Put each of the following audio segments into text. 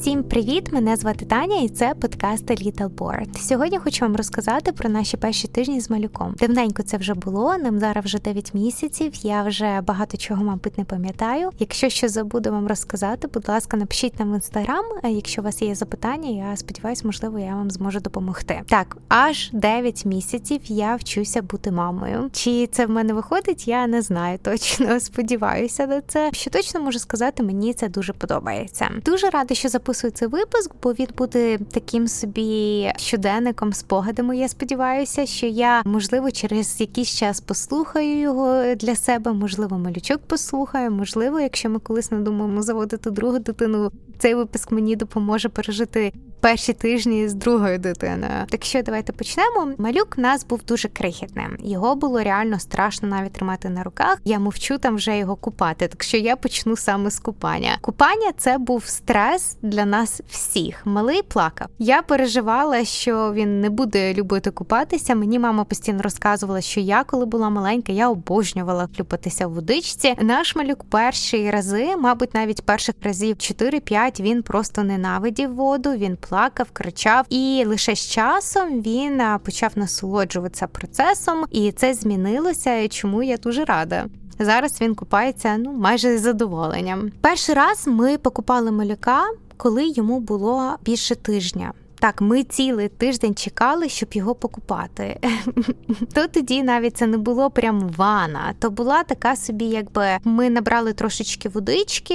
Всім привіт! Мене звати Таня, і це подкаст Little Board. Сьогодні хочу вам розказати про наші перші тижні з малюком. Давненько це вже було. Нам зараз вже 9 місяців. Я вже багато чого, мабуть, не пам'ятаю. Якщо щось забуду вам розказати, будь ласка, напишіть нам в інстаграм. Якщо у вас є запитання, я сподіваюся, можливо, я вам зможу допомогти. Так, аж 9 місяців я вчуся бути мамою. Чи це в мене виходить? Я не знаю точно. Сподіваюся на це. Що точно можу сказати, мені це дуже подобається. Дуже рада, що записую цей випуск, бо він буде таким собі щоденником, спогадами. Я сподіваюся, що я можливо через якийсь час послухаю його для себе. Можливо, малючок послухаю. Можливо, якщо ми колись надумаємо заводити другу дитину, цей випуск мені допоможе пережити перші тижні з другою дитиною. Так що давайте почнемо. Малюк в нас був дуже крихітним. Його було реально страшно навіть тримати на руках. Я мовчу там вже його купати. Так що я почну саме з купання. Купання це був стрес для нас всіх. Малий плакав. Я переживала, що він не буде любити купатися. Мені мама постійно розказувала, що я, коли була маленька, я обожнювала клюпатися в водичці. Наш малюк перші рази, мабуть, навіть перших разів 4-5, він просто ненавидів воду. Він плакав, кричав, і лише з часом він почав насолоджуватися процесом, і це змінилося. Чому я дуже рада. Зараз він купається ну майже з задоволенням. Перший раз ми покупали малюка, коли йому було більше тижня. Так, ми цілий тиждень чекали, щоб його покупати. То тоді навіть це не було прям вана. То була така собі, якби ми набрали трошечки водички.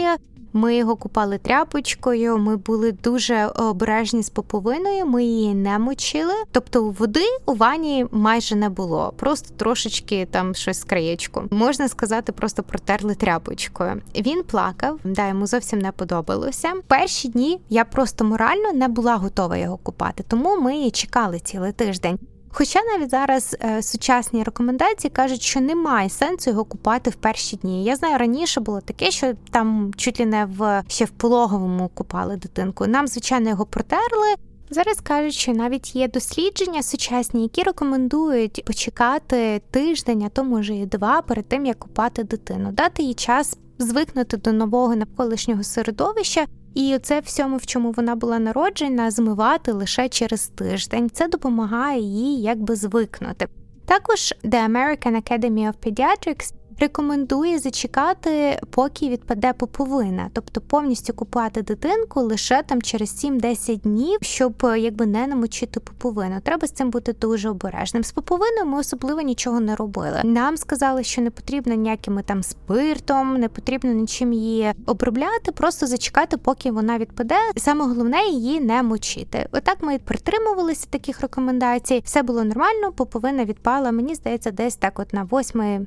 Ми його купали тряпочкою, ми були дуже обережні з поповиною, ми її не мочили. Тобто води у вані майже не було, просто трошечки там щось з краєчку. Можна сказати, просто протерли тряпочкою. Він плакав, да йому зовсім не подобалося. Перші дні я просто морально не була готова його купати, тому ми чекали цілий тиждень. Хоча навіть зараз е, сучасні рекомендації кажуть, що немає сенсу його купати в перші дні. Я знаю, раніше було таке, що там чуть ли не в ще в пологовому купали дитинку. Нам, звичайно, його протерли. Зараз кажуть, що навіть є дослідження сучасні, які рекомендують почекати тиждень, а то може і два перед тим як купати дитину, дати їй час звикнути до нового навколишнього середовища. І це всьому, в чому вона була народжена, змивати лише через тиждень. Це допомагає їй якби звикнути. Також The American Academy of Pediatrics рекомендує зачекати, поки відпаде поповина, тобто повністю купати дитинку лише там через 7-10 днів, щоб якби не намочити поповину. Треба з цим бути дуже обережним. З поповиною ми особливо нічого не робили. Нам сказали, що не потрібно ніякими там спиртом, не потрібно нічим її обробляти, просто зачекати, поки вона відпаде. Саме головне її не мочити. Отак ми притримувалися таких рекомендацій. Все було нормально, поповина відпала. Мені здається, десь так, от на 8-9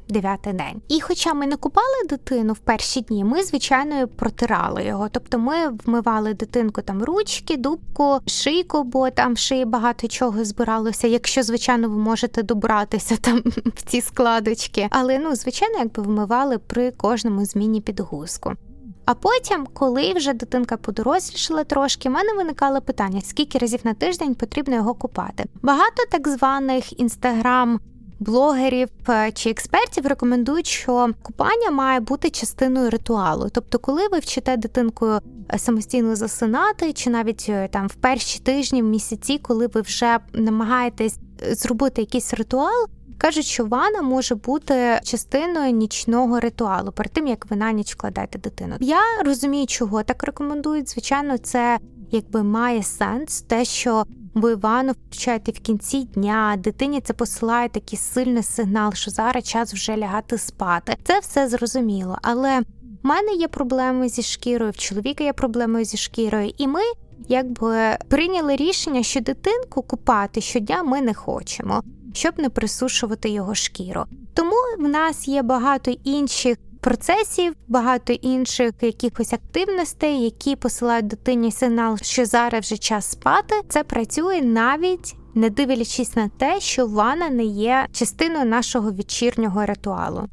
день. І хоча ми не купали дитину в перші дні, ми звичайно протирали його. Тобто ми вмивали дитинку там ручки, дубку, шийку, бо там шиї багато чого збиралося. Якщо, звичайно, ви можете добратися там в ці складочки. Але ну, звичайно, якби вмивали при кожному зміні підгузку. А потім, коли вже дитинка подорослішала трошки, в мене виникало питання, скільки разів на тиждень потрібно його купати. Багато так званих інстаграм блогерів е, чи експертів рекомендують, що купання має бути частиною ритуалу. Тобто, коли ви вчите дитинку е, самостійно засинати, чи навіть е, там в перші тижні, в місяці, коли ви вже намагаєтесь зробити якийсь ритуал. Кажуть, що ванна може бути частиною нічного ритуалу перед тим, як ви на ніч вкладаєте дитину. Я розумію, чого так рекомендують. Звичайно, це якби має сенс, те, що ви ванну включаєте в кінці дня, дитині це посилає такий сильний сигнал, що зараз час вже лягати спати. Це все зрозуміло, але в мене є проблеми зі шкірою, в чоловіка є проблеми зі шкірою, і ми якби прийняли рішення, що дитинку купати щодня ми не хочемо, щоб не присушувати його шкіру. Тому в нас є багато інших процесів, багато інших якихось активностей, які посилають дитині сигнал, що зараз вже час спати. Це працює навіть. Не дивлячись на те, що ванна не є частиною нашого вечірнього ритуалу.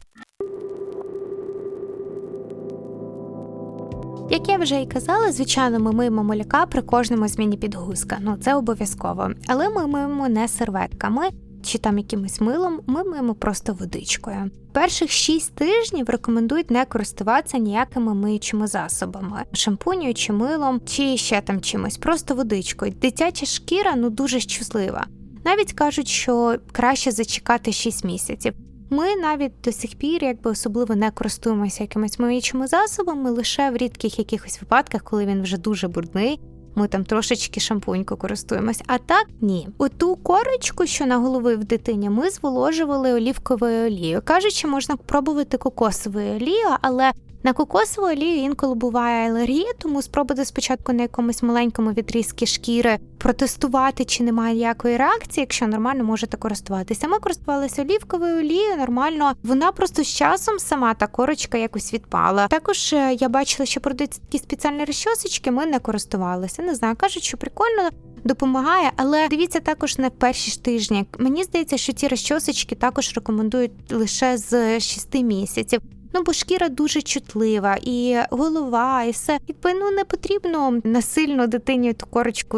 Як я вже і казала, звичайно, ми миємо маляка при кожному зміні підгузка. Ну це обов'язково. Але ми миємо не серветками. Чи там якимось милом, ми миємо просто водичкою. Перших 6 тижнів рекомендують не користуватися ніякими миючими засобами, шампуню чи милом, чи ще там чимось, просто водичкою. Дитяча шкіра ну дуже щаслива. Навіть кажуть, що краще зачекати 6 місяців. Ми навіть до сих пір якби особливо не користуємося якимись миючими засобами, лише в рідких якихось випадках, коли він вже дуже брудний. Ми там трошечки шампуньку користуємось. А так ні. Оту корочку, що на голови в дитині, ми зволожували олівковою олією. Кажуть, що можна пробувати кокосовою олією, але на кокосову олію інколи буває алергія, тому спробуйте спочатку на якомусь маленькому відрізці шкіри протестувати, чи немає ніякої реакції. Якщо нормально можете користуватися. Ми користувалися олівковою олією, нормально. Вона просто з часом сама та корочка якось відпала. Також е, я бачила, що продаються такі спеціальні розчосочки, ми не користувалися. Не знаю, кажуть, що прикольно. Допомагає, але дивіться також на перші ж тижні. Мені здається, що ці розчосочки також рекомендують лише з 6 місяців. Ну, бо шкіра дуже чутлива, і голова, і все. Якби ну не потрібно насильно дитині ту корочку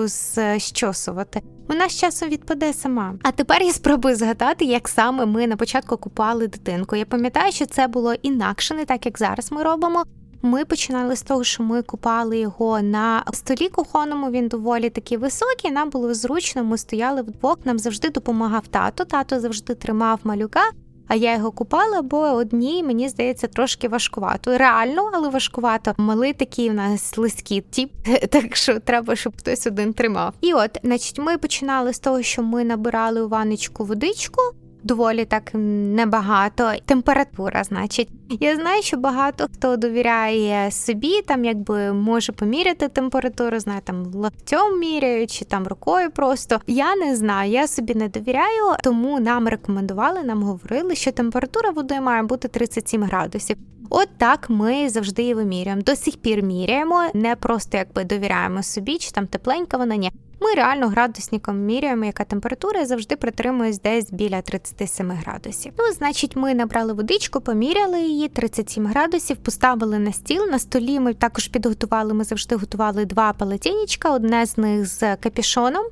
щосувати. Вона з часом відпаде сама. А тепер я спробую згадати, як саме ми на початку купали дитинку. Я пам'ятаю, що це було інакше, не так як зараз ми робимо. Ми починали з того, що ми купали його на столі кухонному. Він доволі такий високий. Нам було зручно. Ми стояли вдвох. Нам завжди допомагав тато. Тато завжди тримав малюка а я його купала, бо одній, мені здається, трошки важкувато. Реально, але важкувато. Мали такі в нас лискі тіп, так що треба, щоб хтось один тримав. І от, значить, ми починали з того, що ми набирали у ванечку водичку доволі так небагато. Температура, значить, я знаю, що багато хто довіряє собі, там якби може поміряти температуру, знає там локтем міряю чи там рукою просто. Я не знаю, я собі не довіряю, тому нам рекомендували, нам говорили, що температура води має бути 37 градусів. От так ми завжди її вимірюємо. До сих пір міряємо, не просто якби довіряємо собі, чи там тепленька вона ні. Ми реально градусником міряємо, яка температура завжди притримуюсь десь біля 37 градусів. Ну, значить, ми набрали водичку, поміряли її 37 градусів, поставили на стіл. На столі ми також підготували. Ми завжди готували два палатінічка, одне з них з капішоном.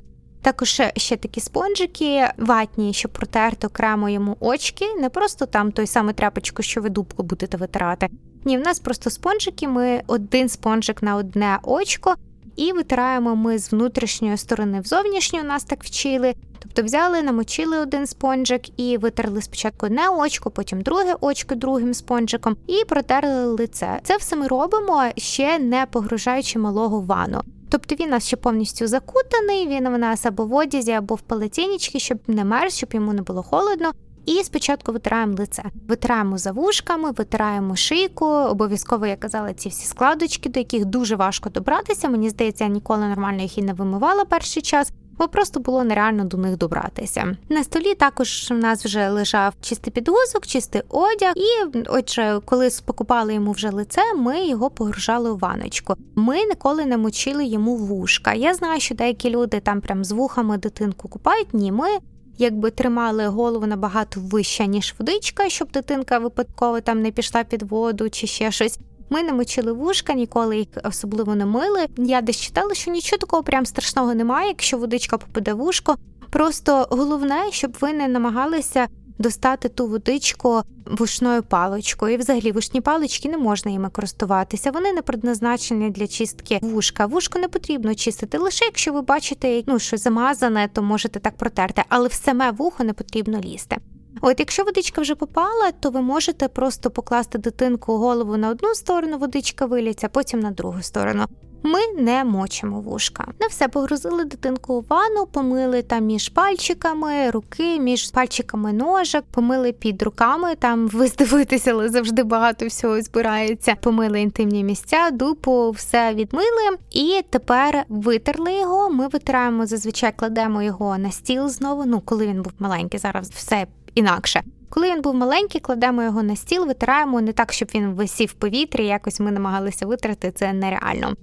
Також ще такі спонжики ватні, щоб протерти окремо йому очки, не просто там той самий тряпочку, що ви дубку будете витирати. Ні, в нас просто спонжики. Ми один спонжик на одне очко, і витираємо ми з внутрішньої сторони в зовнішню, нас так вчили. Тобто взяли, намочили один спонжик і витерли спочатку одне очко, потім друге очко другим спонжиком і протерли лице. Це все ми робимо ще не погружаючи малого в ванну. Тобто він у нас ще повністю закутаний, він у нас або в одязі, або в палатінічці, щоб не мерз, щоб йому не було холодно. І спочатку витираємо лице, витираємо за вушками, витираємо шийку. Обов'язково я казала ці всі складочки, до яких дуже важко добратися. Мені здається, я ніколи нормально їх і не вимивала перший час. Бо просто було нереально до них добратися. На столі також в нас вже лежав чистий підгузок, чистий одяг, і отже, коли покупали йому вже лице, ми його погружали у ваночку. Ми ніколи не мочили йому вушка. Я знаю, що деякі люди там прям з вухами дитинку купають. Ні, ми якби тримали голову набагато вище, ніж водичка, щоб дитинка випадково там не пішла під воду чи ще щось. Ми не мочили вушка, ніколи їх особливо не мили. Я десь читала, що нічого такого прям страшного немає, якщо водичка попаде в вушко. Просто головне, щоб ви не намагалися достати ту водичку вушною паличкою. І взагалі вушні палички не можна їми користуватися. Вони не предназначені для чистки вушка. Вушко не потрібно чистити. Лише якщо ви бачите, ну що замазане, то можете так протерти, але в саме вухо не потрібно лізти. От, якщо водичка вже попала, то ви можете просто покласти дитинку голову на одну сторону, водичка виліться, потім на другу сторону. Ми не мочимо вушка. На все погрузили дитинку у ванну, помили там між пальчиками, руки, між пальчиками ножок, помили під руками. Там ви здивуєтеся, але завжди багато всього збирається. Помили інтимні місця, дупу, все відмили. І тепер витерли його. Ми витираємо зазвичай кладемо його на стіл знову. Ну, коли він був маленький, зараз все інакше. Коли він був маленький, кладемо його на стіл, витираємо не так, щоб він висів в повітрі. Якось ми намагалися витрати це нереально.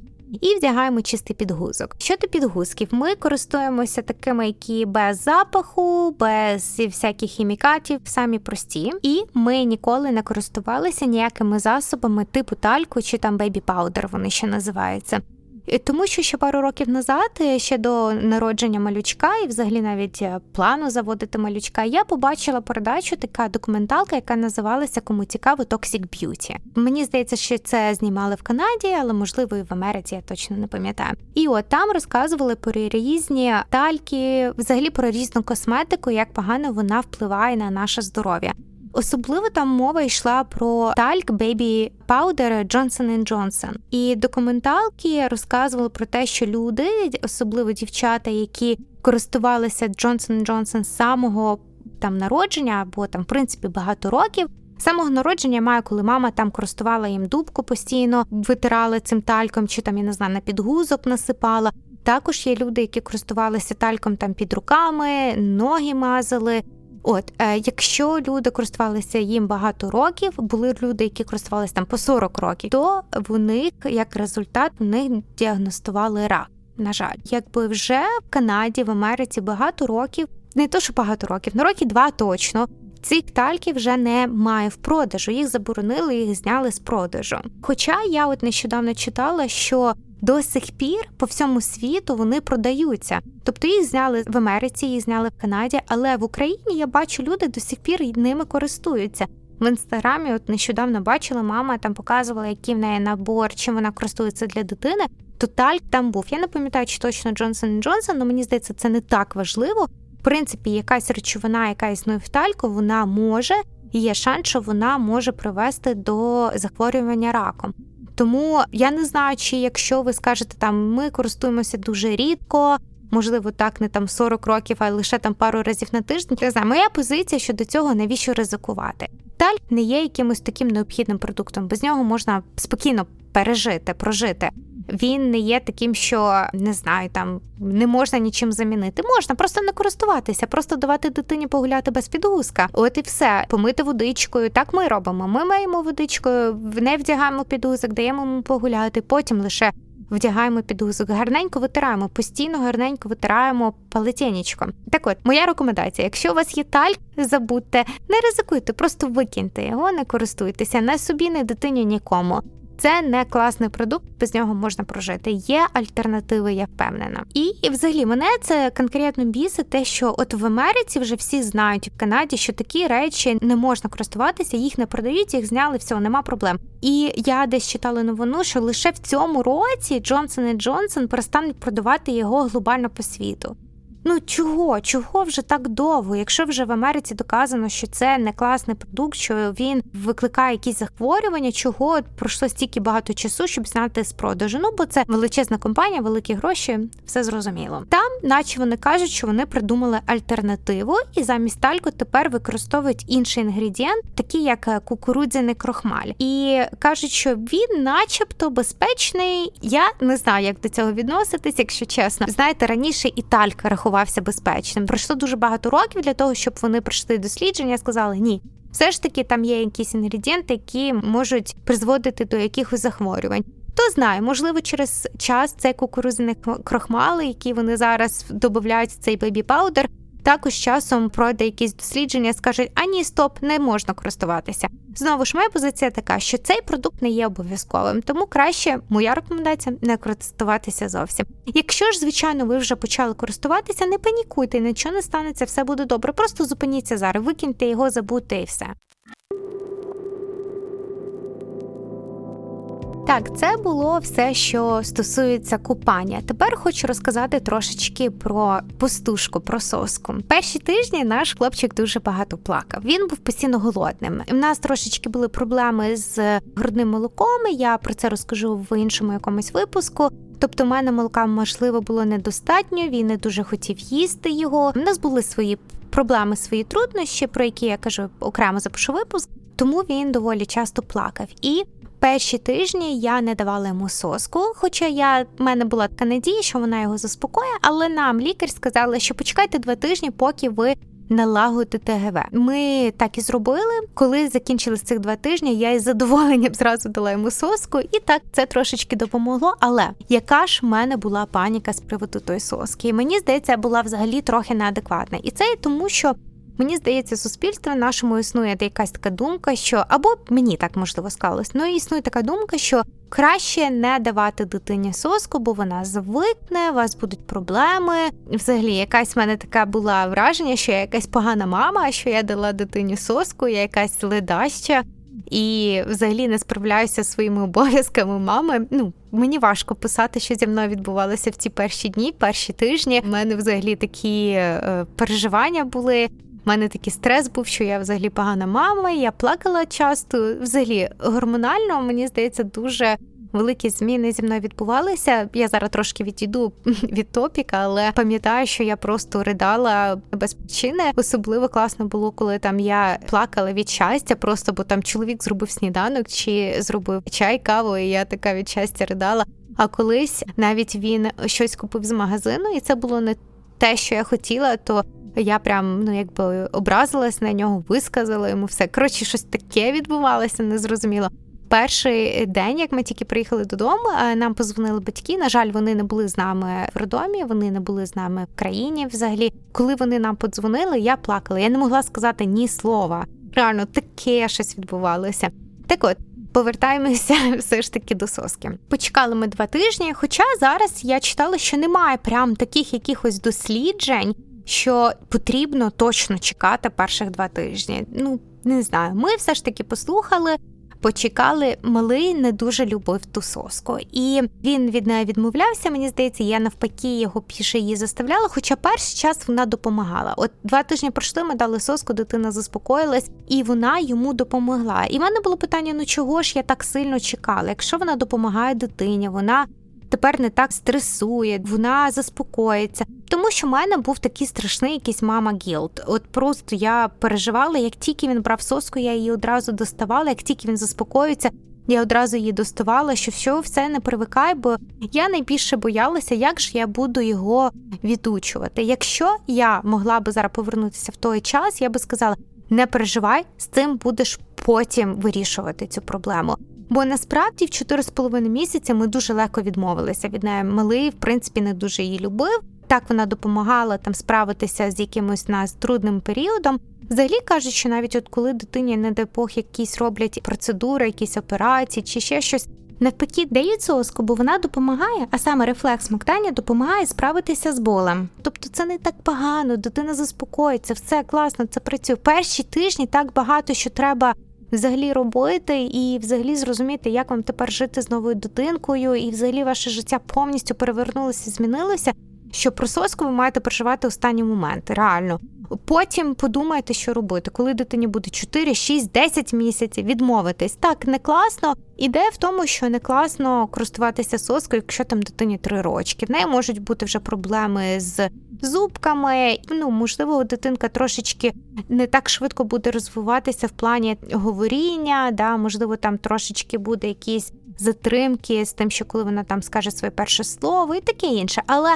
І вдягаємо чистий підгузок. Щодо підгузків, ми користуємося такими, які без запаху, без всяких хімікатів, самі прості, і ми ніколи не користувалися ніякими засобами типу тальку чи там бейбі паудер. Вони ще називаються. І Тому що ще пару років назад, е, ще до народження малючка, і взагалі навіть е, плану заводити малючка, я побачила передачу, така документалка, яка називалася Кому цікаво Toxic Beauty. Мені здається, що це знімали в Канаді, але можливо і в Америці, я точно не пам'ятаю. І от там розказували про різні тальки, взагалі про різну косметику, як погано вона впливає на наше здоров'я. Особливо там мова йшла про тальк Baby Powder Johnson Johnson. І документалки розказували про те, що люди, особливо дівчата, які користувалися Johnson Johnson з самого там народження, або там, в принципі, багато років. Самого народження маю, коли мама там користувала їм дубку постійно, витирала цим тальком, чи там я не знаю, на підгузок насипала. Також є люди, які користувалися тальком там під руками, ноги мазали. От, е, якщо люди користувалися їм багато років, були люди, які користувалися там по 40 років, то в них як результат в них діагностували рак. На жаль, якби вже в Канаді, в Америці багато років, не то що багато років, на роки два точно. Цих тальків вже немає в продажу, їх заборонили, їх зняли з продажу. Хоча я от нещодавно читала, що до сих пір по всьому світу вони продаються. Тобто їх зняли в Америці, їх зняли в Канаді, але в Україні я бачу, люди до сих пір ними користуються. В інстаграмі от нещодавно бачила, мама там показувала, який в неї набор, чим вона користується для дитини. То тальк там був. Я не пам'ятаю, чи точно Джонсон Джонсон, але мені здається, це не так важливо. В принципі, якась речовина, яка існує в тальку, вона може і є шанс, що вона може привести до захворювання раком. Тому я не знаю, чи якщо ви скажете, там ми користуємося дуже рідко, можливо, так не там 40 років, а лише там пару разів на тиждень. Не знаю, моя позиція щодо цього, навіщо ризикувати? Таль не є якимось таким необхідним продуктом, без нього можна спокійно пережити, прожити. Він не є таким, що не знаю, там не можна нічим замінити. Можна просто не користуватися, просто давати дитині погуляти без підгузка. От і все, помити водичкою. Так ми робимо. Ми маємо водичкою, не вдягаємо підгузок, даємо йому погуляти. Потім лише вдягаємо підгузок. Гарненько витираємо, постійно гарненько витираємо палетєнічком. Так от, моя рекомендація: якщо у вас є тальк, забудьте, не ризикуйте, просто викиньте його, не користуйтеся не собі, не дитині, нікому. Це не класний продукт, без нього можна прожити. Є альтернативи, я впевнена. І, і взагалі мене це конкретно бісить те, що от в Америці вже всі знають в Канаді, що такі речі не можна користуватися, їх не продають, їх зняли, все, нема проблем. І я десь читала новину, що лише в цьому році Johnson Johnson перестануть продавати його глобально по світу. Ну чого? Чого вже так довго? Якщо вже в Америці доказано, що це не класний продукт, що він викликає якісь захворювання, чого пройшло стільки багато часу, щоб зняти з продажу? Ну бо це величезна компанія, великі гроші, все зрозуміло. Там, наче вони кажуть, що вони придумали альтернативу, і замість тальку тепер використовують інший інгредієнт, такий як кукурудзяний крохмаль, і кажуть, що він, начебто, безпечний. Я не знаю, як до цього відноситись, якщо чесно. Знаєте, раніше і тальк рахував рахувався безпечним. Пройшло дуже багато років для того, щоб вони пройшли дослідження сказали ні. Все ж таки там є якісь інгредієнти, які можуть призводити до якихось захворювань. Хто знає, можливо, через час цей кукурузний крохмали, які вони зараз додають в цей бебі паудер, також часом пройде якісь дослідження, скажуть, а ні, стоп, не можна користуватися. Знову ж моя позиція така, що цей продукт не є обов'язковим, тому краще моя рекомендація не користуватися зовсім. Якщо ж, звичайно, ви вже почали користуватися, не панікуйте, нічого не станеться, все буде добре. Просто зупиніться зараз, викиньте його, забудьте і все. Так, це було все, що стосується купання. Тепер хочу розказати трошечки про пустушку, про соску. Перші тижні наш хлопчик дуже багато плакав. Він був постійно голодним. У нас трошечки були проблеми з грудним молоком. Я про це розкажу в іншому якомусь випуску. Тобто, в мене молока можливо було недостатньо. Він не дуже хотів їсти його. У нас були свої проблеми, свої труднощі, про які я кажу окремо запишу випуск. Тому він доволі часто плакав і перші тижні я не давала йому соску, хоча я в мене була така надія, що вона його заспокоїть, але нам лікар сказали, що почекайте два тижні, поки ви. Налагодити ГВ. Ми так і зробили. Коли закінчились цих два тижні, я із задоволенням зразу дала йому соску, і так це трошечки допомогло. Але яка ж в мене була паніка з приводу тої соски? І мені здається, була взагалі трохи неадекватна. І це тому, що Мені здається, суспільство нашому існує якась така думка, що або мені так можливо склалось, ну існує така думка, що краще не давати дитині соску, бо вона звикне, у вас будуть проблеми. Взагалі, якась в мене така була враження, що я якась погана мама, що я дала дитині соску, я якась ледаща. І взагалі не справляюся зі своїми обов'язками мами. Ну мені важко писати, що зі мною відбувалося в ці перші дні, перші тижні. У мене взагалі такі е, переживання були. У мене такий стрес був, що я взагалі погана мама, я плакала часто. Взагалі, гормонально, мені здається, дуже великі зміни зі мною відбувалися. Я зараз трошки відійду від топіка, але пам'ятаю, що я просто ридала без причини. Особливо класно було, коли там я плакала від щастя, просто бо там чоловік зробив сніданок чи зробив чай, каву, і я така від щастя ридала. А колись навіть він щось купив з магазину, і це було не те, що я хотіла, то я прям ну якби образилась на нього, висказала йому все. Коротше, щось таке відбувалося, незрозуміло. Перший день, як ми тільки приїхали додому, е, нам позвонили батьки. На жаль, вони не були з нами в роддомі, вони не були з нами в країні. Взагалі, коли вони нам подзвонили, я плакала. Я не могла сказати ні слова. Реально таке щось відбувалося. Так от. Повертаємося все ж таки до соски. Почекали ми два тижні. Хоча зараз я читала, що немає прям таких якихось досліджень, що потрібно точно чекати перших два тижні. Ну не знаю. Ми все ж таки послухали. Почекали, малий не дуже любив ту соску, і він від неї відмовлявся. Мені здається, я навпаки його піше її заставляла. Хоча перший час вона допомагала. От два тижні пройшли, ми дали соску, дитина заспокоїлась, і вона йому допомогла. І в мене було питання: ну чого ж я так сильно чекала? Якщо вона допомагає дитині, вона тепер не так стресує, вона заспокоїться. Тому що в мене був такий страшний якийсь мама гілд. От просто я переживала, як тільки він брав соску, я її одразу доставала, як тільки він заспокоїться. Я одразу її доставала, що все, все не привикай, бо я найбільше боялася, як ж я буду його відучувати. Якщо я могла би зараз повернутися в той час, я би сказала: не переживай, з цим будеш потім вирішувати цю проблему. Бо насправді в 4,5 місяці ми дуже легко відмовилися від неї. Малий, в принципі, не дуже її любив. Так вона допомагала там справитися з якимось нас трудним періодом. Взагалі кажуть, що навіть от коли дитині, не дай Бог, якісь роблять процедури, якісь операції чи ще щось. Навпаки, дають соску, бо вона допомагає, а саме рефлекс смоктання допомагає справитися з болем. Тобто це не так погано, дитина заспокоїться, все класно, це працює. Перші тижні так багато, що треба взагалі робити, і взагалі зрозуміти, як вам тепер жити з новою дитинкою, і взагалі ваше життя повністю перевернулося, змінилося. Що про соску ви маєте проживати останні моменти, реально. Потім подумайте, що робити, коли дитині буде 4, 6, 10 місяців, відмовитись. Так, не класно. Ідея в тому, що не класно користуватися соскою, якщо там дитині 3 рочки. В неї можуть бути вже проблеми з зубками. Ну, можливо, дитинка трошечки не так швидко буде розвиватися в плані говоріння, да, можливо, там трошечки буде якісь затримки з тим, що коли вона там скаже своє перше слово і таке інше. Але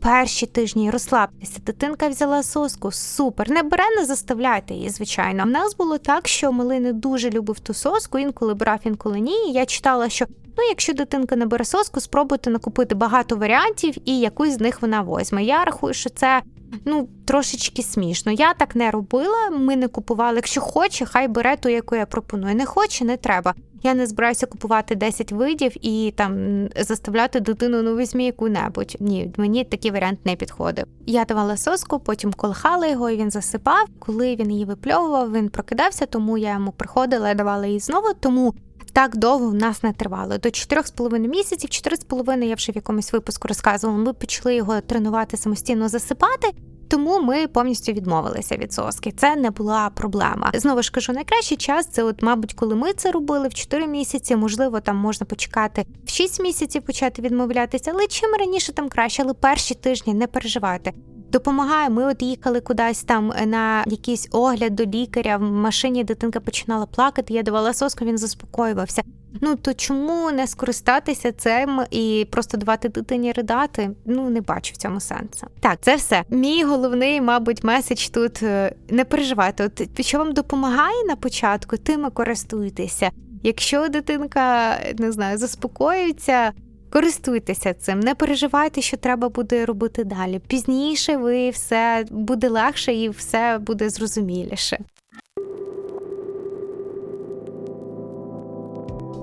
перші тижні розслабтеся, дитинка взяла соску, супер. Не бере, не заставляйте її, звичайно. У нас було так, що Малини дуже любив ту соску, інколи брав, інколи ні. Я читала, що ну, якщо дитинка не бере соску, спробуйте накупити багато варіантів і якусь з них вона возьме. Я рахую, що це. Ну, трошечки смішно. Я так не робила, ми не купували. Якщо хоче, хай бере ту, яку я пропоную. Не хоче, не треба. Я не збираюся купувати 10 видів і там заставляти дитину ну візьмі яку-небудь. Ні, мені такий варіант не підходив. Я давала соску, потім колхала його, і він засипав. Коли він її випльовував, він прокидався, тому я йому приходила, давала її знову. Тому так довго в нас не тривало. До 4,5 місяців, 4,5 я вже в якомусь випуску розказувала. Ми почали його тренувати самостійно засипати. Тому ми повністю відмовилися від соски. Це не була проблема. Знову ж кажу, найкращий час це, от, мабуть, коли ми це робили в 4 місяці. Можливо, там можна почекати в 6 місяців, почати відмовлятися, але чим раніше там краще, але перші тижні не переживайте. Допомагає, ми от їхали кудись там на якийсь огляд до лікаря. В машині дитинка починала плакати. Я давала соску, він заспокоювався. Ну то чому не скористатися цим і просто давати дитині ридати? Ну не бачу в цьому сенсу. Так, це все. Мій головний, мабуть, меседж тут е, не переживайте. От що вам допомагає на початку, тим користуйтеся. Якщо дитинка не знаю, заспокоюється. Користуйтеся цим, не переживайте, що треба буде робити далі. Пізніше ви все буде легше і все буде зрозуміліше.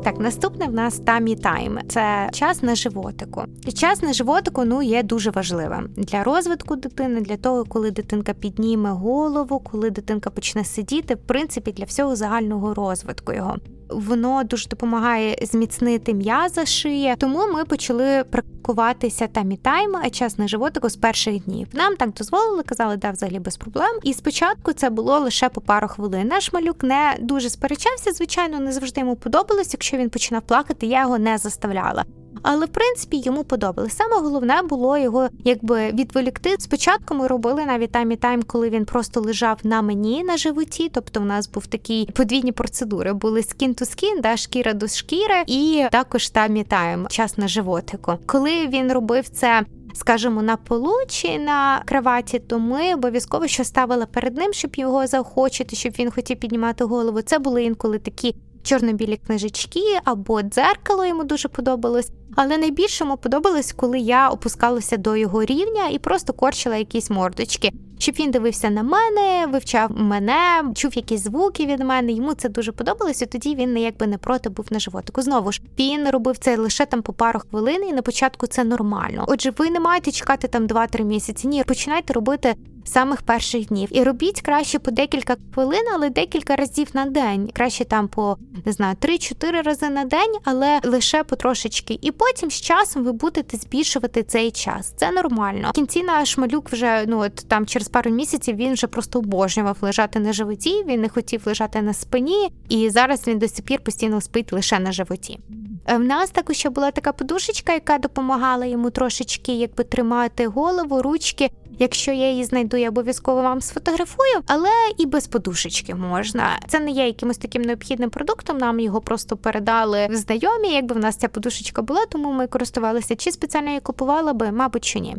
Так, наступне в нас тамі тайм. Це час на животику. Час на животику ну є дуже важливим для розвитку дитини, для того, коли дитинка підніме голову, коли дитинка почне сидіти, в принципі, для всього загального розвитку його. Воно дуже допомагає зміцнити м'яза шиї, тому ми почали практикуватися тамі тайм, а час на животику з перших днів. Нам так дозволили, казали, да, взагалі без проблем. І спочатку це було лише по пару хвилин. Наш малюк не дуже сперечався, звичайно, не завжди йому подобалось. Якщо він починав плакати, я його не заставляла але в принципі йому подобалось. Саме головне було його якби відволікти. Спочатку ми робили навіть таймі тайм, коли він просто лежав на мені на животі. Тобто, у нас був такі подвійні процедури: були скін ту скін, да шкіра до шкіри, і також таймі тайм, час на животику. Коли він робив це. Скажімо, на полу чи на кроваті, то ми обов'язково що ставили перед ним, щоб його заохочити, щоб він хотів піднімати голову. Це були інколи такі чорно-білі книжечки або дзеркало йому дуже подобалось. Але найбільше йому подобалось, коли я опускалася до його рівня і просто корчила якісь мордочки. Щоб він дивився на мене, вивчав мене, чув якісь звуки від мене. Йому це дуже подобалось, і Тоді він якби не проти був на животику. Знову ж він робив це лише там по пару хвилин, і на початку це нормально. Отже, ви не маєте чекати там 2-3 місяці. Ні, починайте робити самих перших днів. І робіть краще по декілька хвилин, але декілька разів на день. Краще там по не знаю 3-4 рази на день, але лише потрошечки. І потім з часом ви будете збільшувати цей час. Це нормально. В кінці наш малюк вже ну от там через пару місяців він вже просто обожнював лежати на животі. Він не хотів лежати на спині, і зараз він до сих пір постійно спить лише на животі. Е, в нас також ще була така подушечка, яка допомагала йому трошечки якби тримати голову, ручки. Якщо я її знайду, я обов'язково вам сфотографую, але і без подушечки можна. Це не є якимось таким необхідним продуктом. Нам його просто передали в знайомі. Якби в нас ця подушечка була, тому ми користувалися чи спеціально її купувала би, мабуть, чи ні.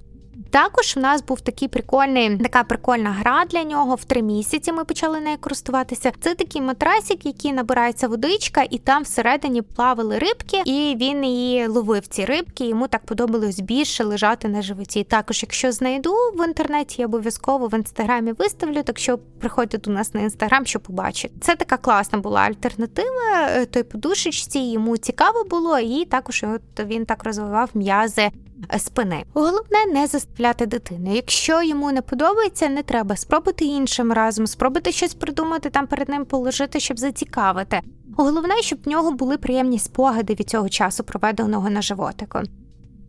Також в нас був такий прикольний, така прикольна гра для нього. В три місяці ми почали нею користуватися. Це такий матрасик, який набирається водичка, і там всередині плавали рибки, і він її ловив ці рибки. Йому так подобалось більше лежати на животі. Також, якщо знайду в інтернеті, я обов'язково в інстаграмі виставлю. Так що приходьте до нас на інстаграм, щоб побачити. Це така класна була альтернатива е, той подушечці. Йому цікаво було, і також от він так розвивав м'язи спини. Головне не заставляти дитину. Якщо йому не подобається, не треба спробуйте іншим разом, спробуйте щось придумати там перед ним положити, щоб зацікавити. Головне, щоб в нього були приємні спогади від цього часу, проведеного на животику.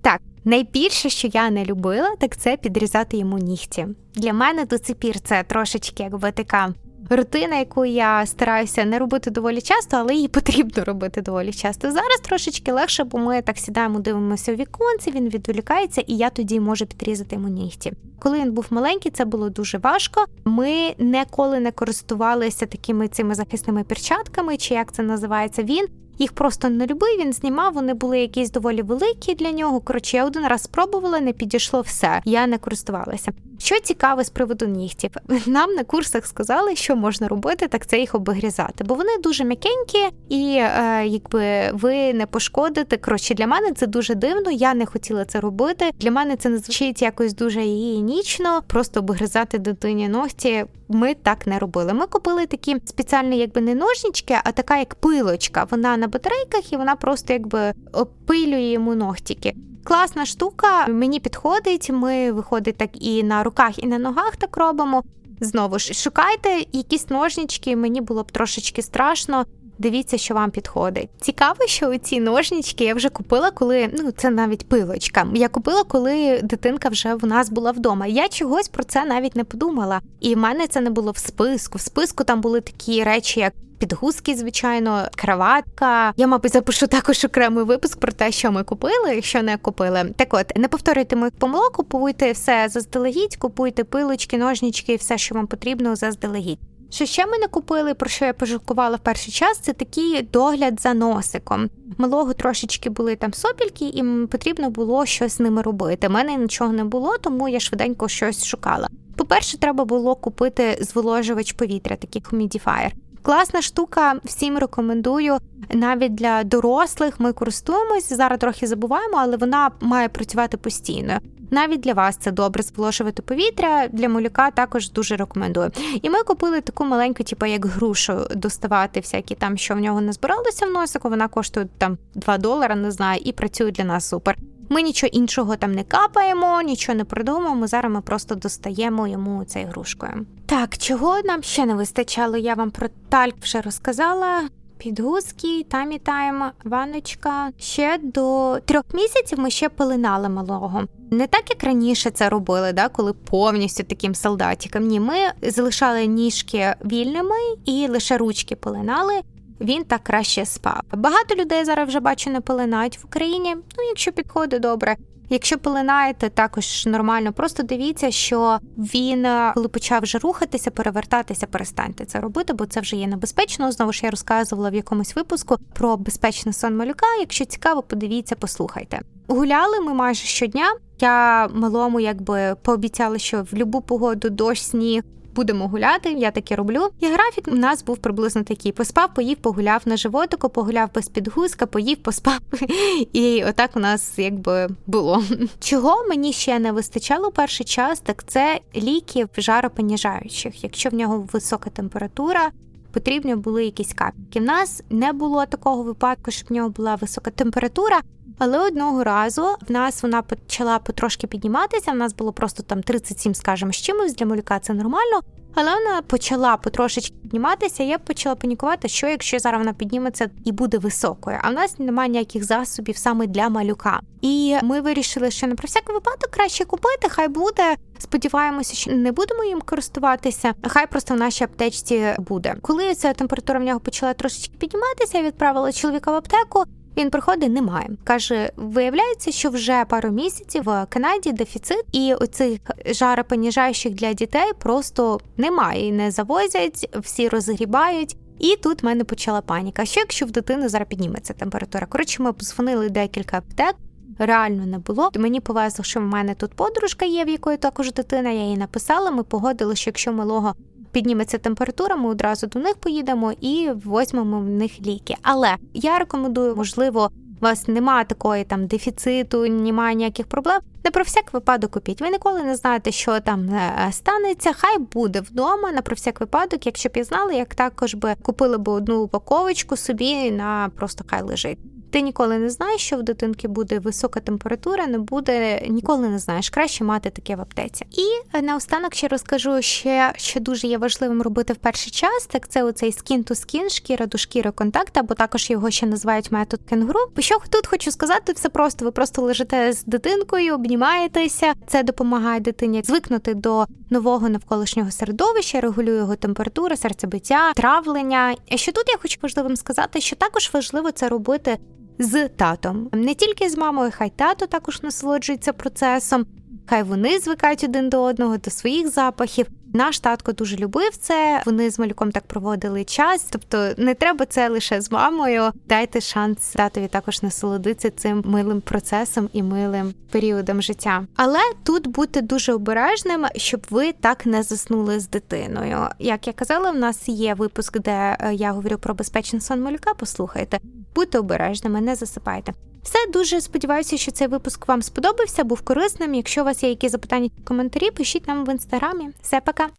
Так, найбільше, що я не любила, так це підрізати йому нігті. Для мене до цих пір це трошечки якби така рутина, яку я стараюся не робити доволі часто, але її потрібно робити доволі часто. Зараз трошечки легше, бо ми так сідаємо, дивимося у віконці, він відволікається, і я тоді можу підрізати йому нігті. Коли він був маленький, це було дуже важко. Ми ніколи не користувалися такими цими захисними перчатками, чи як це називається. Він їх просто не любив, він знімав, вони були якісь доволі великі для нього. Коротше, я один раз спробувала, не підійшло все. Я не користувалася. Що цікаве з приводу нігтів, нам на курсах сказали, що можна робити, так це їх обгрізати, бо вони дуже м'якенькі, і е, якби ви не пошкодите. Коротше, для мене це дуже дивно. Я не хотіла це робити. Для мене це не звучить якось дуже гігієнічно, просто обгризати дитині ногті. Ми так не робили. Ми купили такі спеціальні, якби не ножнички, а така як пилочка. Вона на батарейках і вона просто якби опилює йому ногтіки. Класна штука, мені підходить. Ми виходить так і на руках, і на ногах так робимо. Знову ж шукайте якісь ножнички, мені було б трошечки страшно. Дивіться, що вам підходить. Цікаво, що ці ножнички я вже купила, коли ну це навіть пилочка. Я купила, коли дитинка вже в нас була вдома. Я чогось про це навіть не подумала. І в мене це не було в списку. В списку там були такі речі, як підгузки, звичайно, краватка. Я, мабуть, запишу також окремий випуск про те, що ми купили, якщо не купили. Так от не повторюйте моїх помилок, купуйте все заздалегідь, купуйте пилочки, ножнички, все, що вам потрібно заздалегідь. Що ще ми не купили, про що я пожалкувала в перший час, це такий догляд за носиком. Малого трошечки були там сопільки, і потрібно було щось з ними робити. У мене нічого не було, тому я швиденько щось шукала. По-перше, треба було купити зволожувач повітря, такий хумідіфаєр. Класна штука, всім рекомендую. Навіть для дорослих ми користуємось зараз трохи забуваємо, але вона має працювати постійно. Навіть для вас це добре зволожувати повітря. Для малюка також дуже рекомендую. І ми купили таку маленьку, типу як грушу, доставати всякі там, що в нього не збиралося в носику. Вона коштує там 2 долара, не знаю, і працює для нас супер. Ми нічого іншого там не капаємо, нічого не придумаємо. Зараз ми просто достаємо йому цей грушкою. Так, чого нам ще не вистачало? Я вам про тальк вже розказала. Підгузки, таймі тайм, ванночка. Ще до трьох місяців ми ще пеленали малого. Не так як раніше це робили, да, коли повністю таким солдатиком. Ні, ми залишали ніжки вільними і лише ручки пеленали. Він так краще спав. Багато людей зараз вже бачу не пеленають в Україні. Ну, якщо підходить добре. Якщо пеленаєте, також нормально. Просто дивіться, що він, е, коли почав вже рухатися, перевертатися, перестаньте це робити, бо це вже є небезпечно. Знову ж я розказувала в якомусь випуску про безпечний сон малюка. Якщо цікаво, подивіться, послухайте. Гуляли ми майже щодня. Я малому якби пообіцяла, що в будь-яку погоду дощ, сніг. Будемо гуляти, я таке роблю. І графік у нас був приблизно такий: поспав, поїв, погуляв на животику, погуляв без підгузка, поїв, поспав. І отак у нас якби було. Чого мені ще не вистачало перший час, так це ліків жаропоніжаючих. Якщо в нього висока температура, потрібні були якісь капельки. В нас не було такого випадку, щоб в нього була висока температура. Але одного разу в нас вона почала потрошки підніматися. В нас було просто там 37, скажімо, з чимось для малюка це нормально. Але вона почала потрошечки підніматися. Я почала панікувати, що якщо зараз вона підніметься і буде високою. А в нас немає ніяких засобів саме для малюка. І ми вирішили, що не про всяк випадок краще купити. Хай буде. Сподіваємося, що не будемо їм користуватися. Хай просто в нашій аптечці буде. Коли ця температура в нього почала трошечки підніматися, я відправила чоловіка в аптеку. Він приходить, немає. Каже, виявляється, що вже пару місяців в Канаді дефіцит, і оцих жаропоніжаючих для дітей просто немає. І не завозять, всі розгрібають. І тут в мене почала паніка. Що якщо в дитини зараз підніметься температура? Коротше, ми позвонили декілька аптек. Реально не було. Мені повезло, що в мене тут подружка є, в якої також дитина. Я їй написала. Ми погодили, що якщо малого підніметься температура, ми одразу до них поїдемо і візьмемо в них ліки. Але я рекомендую, можливо, у вас немає такої там дефіциту, немає ніяких проблем. Не про всяк випадок купіть. Ви ніколи не знаєте, що там е, станеться. Хай буде вдома на про всяк випадок. Якщо знала, як також би купили б одну упаковочку собі на просто хай лежить. Ти ніколи не знаєш, що в дитинки буде висока температура, не буде, ніколи не знаєш. Краще мати таке в аптеці. І наостанок ще розкажу ще, що дуже є важливим робити в перший час. Так це оцей skin, шкіра до шкіри контакт, або також його ще називають метод кенгуру. Що тут хочу сказати, все просто. Ви просто лежите з дитинкою, обнімаєтеся. Це допомагає дитині звикнути до нового навколишнього середовища, регулює його температуру, серцебиття, травлення. Що тут я хочу важливим сказати, що також важливо це робити з татом, не тільки з мамою, хай тато також насолоджується процесом, хай вони звикають один до одного, до своїх запахів. Наш татко дуже любив це. Вони з малюком так проводили час. Тобто не треба це лише з мамою. Дайте шанс татові також насолодитися цим милим процесом і милим періодом життя. Але тут будьте дуже обережним, щоб ви так не заснули з дитиною. Як я казала, в нас є випуск, де е, я говорю про безпечний сон малюка. Послухайте, будьте обережними, не засипайте. Все дуже сподіваюся, що цей випуск вам сподобався, був корисним. Якщо у вас є якісь запитання, коментарі, пишіть нам в інстаграмі. Все, пока!